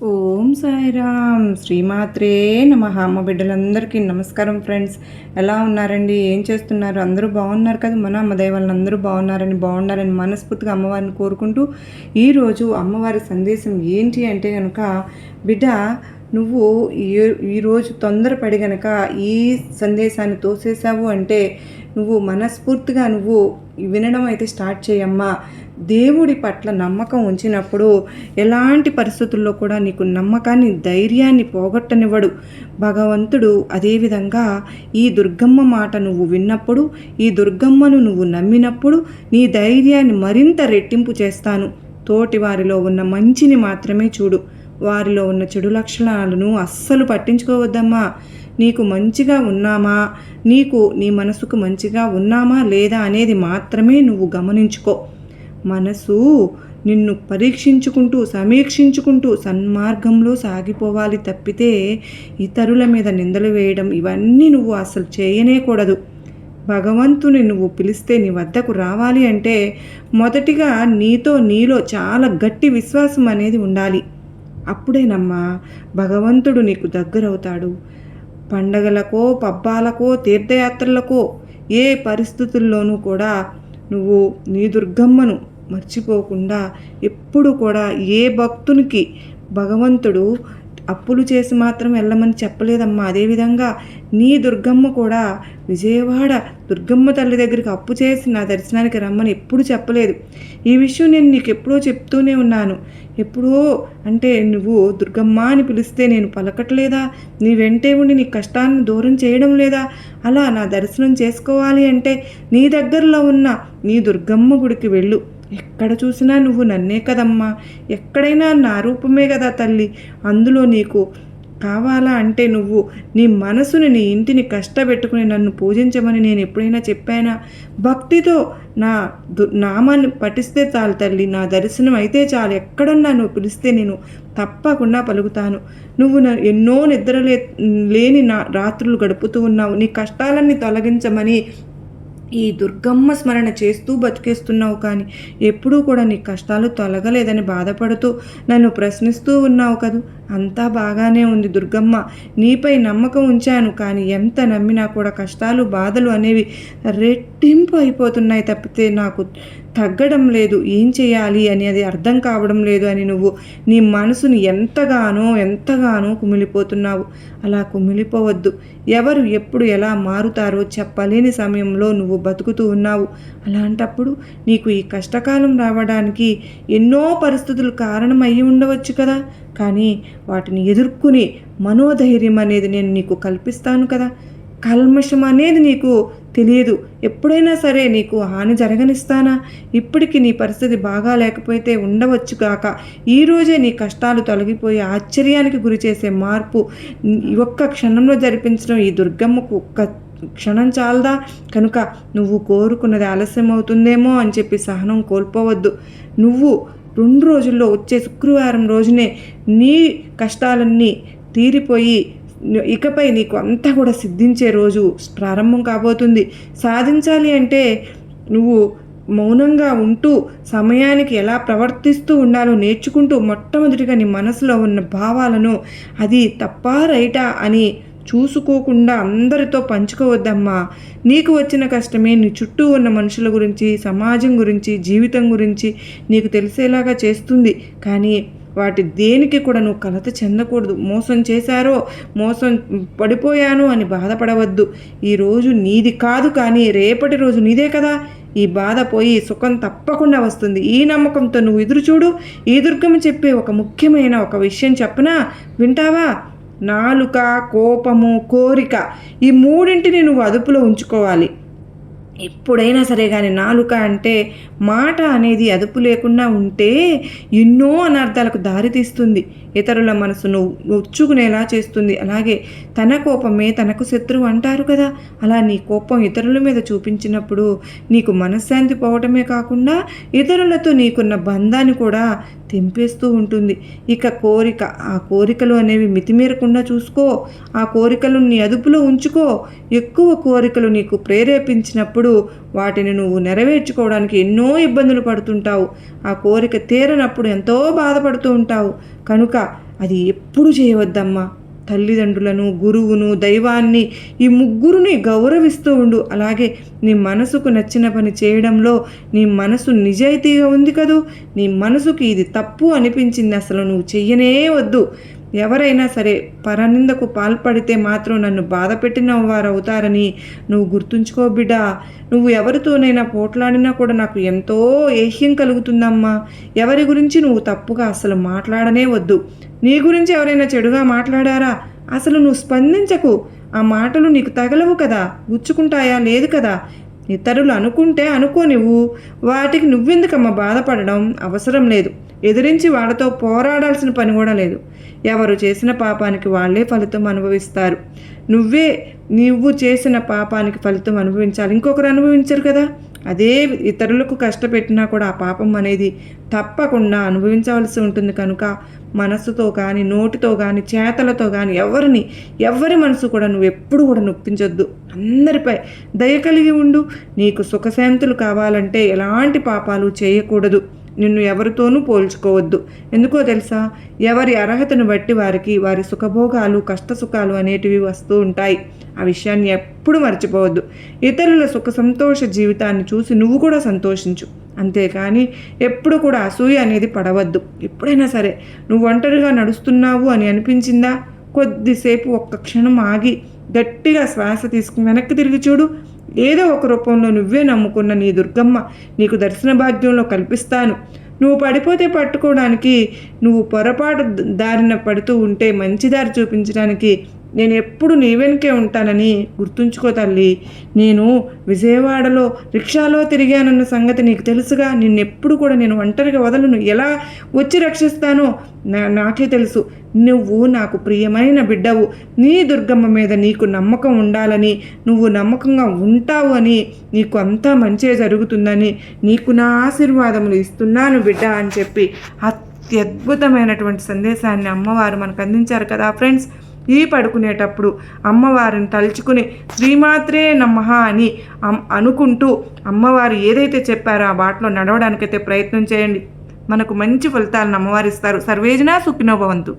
ఓం సాయిరామ్. శ్రీమాత్రే నమ. అమ్మ బిడ్డలందరికీ నమస్కారం ఫ్రెండ్స్. ఎలా ఉన్నారండి? ఏం చేస్తున్నారు? అందరూ బాగున్నారు కదా? మన అమ్మ దైవాలను అందరూ బాగున్నారని బాగున్నారని మనస్ఫూర్తిగా అమ్మవారిని కోరుకుంటూ ఈరోజు అమ్మవారి సందేశం ఏంటి అంటే కనుక బిడ్డ నువ్వు ఈ ఈరోజు తొందరపడి గనక ఈ సందేశాన్ని తోసేసావు అంటే నువ్వు మనస్ఫూర్తిగా నువ్వు వినడం అయితే స్టార్ట్ చేయమ్మా. దేవుడి పట్ల నమ్మకం ఉంచినప్పుడు ఎలాంటి పరిస్థితుల్లో కూడా నీకు నమ్మకాన్ని ధైర్యాన్ని పోగొట్టనివ్వడు. భగవంతుడు అదేవిధంగా ఈ దుర్గమ్మ మాట నువ్వు విన్నప్పుడు ఈ దుర్గమ్మను నువ్వు నమ్మినప్పుడు నీ ధైర్యాన్ని మరింత రెట్టింపు చేస్తాను. తోటి వారిలో ఉన్న మంచిని మాత్రమే చూడు. వారిలో ఉన్న చెడు లక్షణాలను అస్సలు పట్టించుకోవద్దమ్మా. నీకు మంచిగా ఉన్నామా? నీకు నీ మనసుకు మంచిగా ఉన్నామా లేదా అనేది మాత్రమే నువ్వు గమనించుకో. మనసు నిన్ను పరీక్షించుకుంటూ సమీక్షించుకుంటూ సన్మార్గంలో సాగిపోవాలి తప్పితే ఇతరుల మీద నిందలు వేయడం ఇవన్నీ నువ్వు అసలు చేయనేకూడదు. భగవంతుని నువ్వు పిలిస్తే నీ వద్దకు రావాలి అంటే మొదటిగా నీతో నీలో చాలా గట్టి విశ్వాసం అనేది ఉండాలి. అప్పుడేనమ్మా భగవంతుడు నీకు దగ్గరవుతాడు. పండగలకో పబ్బాలకో తీర్థయాత్రలకో ఏ పరిస్థితుల్లోనూ కూడా నువ్వు నీ దుర్గమ్మను మర్చిపోకుండా ఎప్పుడు కూడా ఏ భక్తునికి భగవంతుడు అప్పులు చేసి మాత్రం వెళ్ళమని చెప్పలేదమ్మా. అదేవిధంగా నీ దుర్గమ్మ కూడా విజయవాడ దుర్గమ్మ తల్లి దగ్గరికి అప్పు చేసి నా దర్శనానికి రమ్మని ఎప్పుడు చెప్పలేదు. ఈ విషయం నేను నీకు ఎప్పుడో చెప్తూనే ఉన్నాను. ఎప్పుడో అంటే నువ్వు దుర్గమ్మ అని పిలిస్తే నేను పలకట్లేదా? నీ వెంటే ఉండి నీ కష్టాన్ని దూరం చేయడం లేదా? అలా నా దర్శనం చేసుకోవాలి అంటే నీ దగ్గరలో ఉన్న నీ దుర్గమ్మ గుడికి వెళ్ళు. ఎక్కడ చూసినా నువ్వు నన్నే కదమ్మా. ఎక్కడైనా నా రూపమే కదా తల్లి. అందులో నీకు కావాలా అంటే నువ్వు నీ మనసుని నీ ఇంటిని కష్టపెట్టుకుని నన్ను పూజించమని నేను ఎప్పుడైనా చెప్పానా? భక్తితో నా దు నామాన్ని పఠిస్తే చాలు తల్లి. నా దర్శనం అయితే చాలు. ఎక్కడున్నా నువ్వు పిలిస్తే నేను తప్పకుండా పలుకుతాను. నువ్వు నా ఎన్నో నిద్రలే లేని నా రాత్రులు గడుపుతూ ఉన్నావు. నీ కష్టాలన్నీ తొలగించమని ఈ దుర్గమ్మ స్మరణ చేస్తూ బతికేస్తున్నావు కానీ ఎప్పుడూ కూడా నీ కష్టాలు తొలగలేదని బాధపడుతూ నన్ను ప్రశ్నిస్తూ ఉన్నావు కదా. అంతా బాగానే ఉంది దుర్గమ్మ. నీపై నమ్మకం ఉంచాను కానీ ఎంత నమ్మినా కూడా కష్టాలు బాధలు అనేవి రెట్టింపు అయిపోతున్నాయి తప్పితే నాకు తగ్గడం లేదు. ఏం చేయాలి అని అది అర్థం కావడం లేదు అని నువ్వు నీ మనసుని ఎంతగానో ఎంతగానో కుమిలిపోతున్నావు. అలా కుమిలిపోవద్దు. ఎవరు ఎప్పుడు ఎలా మారుతారో చెప్పలేని సమయంలో నువ్వు బతుకుతూ ఉన్నావు. అలాంటప్పుడు నీకు ఈ కష్టకాలం రావడానికి ఎన్నో పరిస్థితులు కారణం అయ్యి ఉండవచ్చు కదా. కానీ వాటిని ఎదుర్కొని మనోధైర్యం అనేది నేను నీకు కల్పిస్తాను కదా. కల్మషం అనేది నీకు తెలియదు. ఎప్పుడైనా సరే నీకు హాని జరగనిస్తానా? ఇప్పటికి నీ పరిస్థితి బాగా లేకపోతే ఉండవచ్చు కాక ఈరోజే నీ కష్టాలు తొలగిపోయి ఆశ్చర్యానికి గురి చేసే మార్పు ఒక్క క్షణంలో జరిపించడం ఈ దుర్గమ్మకు ఒక్క క్షణం చాలదా? కనుక నువ్వు కోరుకున్నది ఆలస్యం అవుతుందేమో అని చెప్పి సహనం కోల్పోవద్దు. నువ్వు రెండు రోజుల్లో వచ్చే శుక్రవారం రోజునే నీ కష్టాలన్నీ తీరిపోయి ఇకపై నీకు అంతా కూడా సిద్ధించే రోజు ప్రారంభం కాబోతుంది. సాధించాలి అంటే నువ్వు మౌనంగా ఉంటూ సమయానికి ఎలా ప్రవర్తిస్తూ ఉండాలో నేర్చుకుంటూ మొట్టమొదటిగా నీ మనసులో ఉన్న భావాలను అది తప్పా రైటా అని చూసుకోకుండా అందరితో పంచుకోవద్దమ్మా. నీకు వచ్చిన కష్టమే నీ చుట్టూ ఉన్న మనుషుల గురించి సమాజం గురించి జీవితం గురించి నీకు తెలిసేలాగా చేస్తుంది. కానీ వాటి దేనికి కూడా నువ్వు కలత చెందకూడదు. మోసం చేశారో మోసం పడిపోయాను అని బాధపడవద్దు. ఈరోజు నీది కాదు కానీ రేపటి రోజు నీదే కదా. ఈ బాధ పోయి సుఖం తప్పకుండా వస్తుంది. ఈ నమ్మకంతో నువ్వు ఎదురు చూడు ఈ దుర్గమ్మ చెప్పే ఒక ముఖ్యమైన ఒక విషయం చెప్పనా? వింటావా? నాలుక కోపము కోరిక ఈ మూడింటిని నువ్వు అదుపులో ఉంచుకోవాలి. ఎప్పుడైనా సరే కానీ నాలుక అంటే మాట అనేది అదుపు లేకుండా ఉంటే ఎన్నో అనర్థాలకు దారితీస్తుంది ఇతరుల మనసును ఒచ్చుకునేలా చేస్తుంది. అలాగే తన కోపమే తనకు శత్రువు అంటారు కదా. అలా నీ కోపం ఇతరుల మీద చూపించినప్పుడు నీకు మనశ్శాంతి పోవటమే కాకుండా ఇతరులతో నీకున్న బంధాన్ని కూడా తెంపేస్తూ ఉంటుంది. ఇక కోరిక ఆ కోరికలు అనేవి మితిమీరకుండా చూసుకో. ఆ కోరికలు నీ అదుపులో ఉంచుకో. ఎక్కువ కోరికలు నీకు ప్రేరేపించినప్పుడు వాటిని నువ్వు నెరవేర్చుకోవడానికి ఎన్నో ఇబ్బందులు పడుతుంటావు. ఆ కోరిక తీరనప్పుడు ఎంతో బాధపడుతూ ఉంటావు. కనుక అది ఎప్పుడు చేయవద్దమ్మా. తల్లిదండ్రులను గురువును దైవాన్ని ఈ ముగ్గురుని గౌరవిస్తూ ఉండు. అలాగే నీ మనసుకు నచ్చిన పని చేయడంలో నీ మనసు నిజాయితీగా ఉంది కదూ? నీ మనసుకి ఇది తప్పు అనిపించింది అసలు నువ్వు చెయ్యనే వద్దు. ఎవరైనా సరే పరనిందకు పాల్పడితే మాత్రం నన్ను బాధ పెట్టిన వారు అవుతారని నువ్వు గుర్తుంచుకో బిడ్డా. నువ్వు ఎవరితోనైనా పోట్లాడినా కూడా నాకు ఎంతో ఏహ్యం కలుగుతుందమ్మా. ఎవరి గురించి నువ్వు తప్పుగా అసలు మాట్లాడనే వద్దు. నీ గురించి ఎవరైనా చెడుగా మాట్లాడారా? అసలు నువ్వు స్పందించకు. ఆ మాటలు నీకు తగలవు కదా. గుచ్చుకుంటాయా? లేదు కదా. ఇతరులు అనుకుంటే అనుకోనివ్వు వాటికి నువ్వెందుకమ్మా బాధపడడం? అవసరం లేదు. ఎదిరించి వాళ్ళతో పోరాడాల్సిన పని కూడా లేదు. ఎవరు చేసిన పాపానికి వాళ్ళే ఫలితం అనుభవిస్తారు. నువ్వే నువ్వు చేసిన పాపానికి ఫలితం అనుభవించాలి. ఇంకొకరు అనుభవించరు కదా. అదే ఇతరులకు కష్టపెట్టినా కూడా ఆ పాపం అనేది తప్పకుండా అనుభవించవలసి ఉంటుంది కనుక మనసుతో కానీ నోటితో కానీ చేతలతో కానీ ఎవరిని ఎవరి మనసు కూడా నువ్వు ఎప్పుడు కూడా నొప్పించొద్దు. అందరిపై దయ కలిగి ఉండు. నీకు సుఖశాంతులు కావాలంటే ఎలాంటి పాపాలు చేయకూడదు. నిన్ను ఎవరితోనూ పోల్చుకోవద్దు. ఎందుకో తెలుసా? ఎవరి అర్హతను బట్టి వారికి వారి సుఖభోగాలు కష్టసుఖాలు అనేటివి వస్తూ ఉంటాయి. ఆ విషయాన్ని ఎప్పుడు మర్చిపోవద్దు. ఇతరుల సుఖ సంతోష జీవితాన్ని చూసి నువ్వు కూడా సంతోషించు. అంతేకాని ఎప్పుడు కూడా అసూయ అనేది పడవద్దు. ఎప్పుడైనా సరే నువ్వు ఒంటరిగా నడుస్తున్నావు అని అనిపించిందా? కొద్దిసేపు ఒక్క క్షణం ఆగి గట్టిగా శ్వాస తీసుకుని వెనక్కి తిరిగి చూడు. ఏదో ఒక రూపంలో నువ్వే నమ్ముకున్న నీ దుర్గమ్మ నీకు దర్శన భాగ్యంలో కల్పిస్తాను. నువ్వు పడిపోతే పట్టుకోవడానికి నువ్వు పొరపాటు దారిన పడుతూ ఉంటే మంచి దారి చూపించడానికి నేను ఎప్పుడు నీ వెనుకే ఉంటానని గుర్తుంచుకో తల్లి. నేను విజయవాడలో రిక్షాలో తిరిగానన్న సంగతి నీకు తెలుసుగా. నిన్నెప్పుడు కూడా నేను ఒంటరిగా వదలను. ఎలా వచ్చి రక్షిస్తానో నా నాకే తెలుసు. నువ్వు నాకు ప్రియమైన బిడ్డవు. నీ దుర్గమ్మ మీద నీకు నమ్మకం ఉండాలని నువ్వు నమ్మకంగా ఉంటావు అని నీకు అంతా మంచే జరుగుతుందని నీకు నా ఆశీర్వాదములు ఇస్తున్నాను బిడ్డ అని చెప్పి అత్యద్భుతమైనటువంటి సందేశాన్ని అమ్మవారు మనకు అందించారు కదా ఫ్రెండ్స్. ఈ పడుకునేటప్పుడు అమ్మవారిని తలుచుకుని శ్రీమాత్రే నమ్మ అని అనుకుంటూ అమ్మవారు ఏదైతే చెప్పారో ఆ బాటలో నడవడానికైతే ప్రయత్నం చేయండి. మనకు మంచి ఫలితాలను అమ్మవారిస్తారు సర్వేజన సుఖినోభవంతు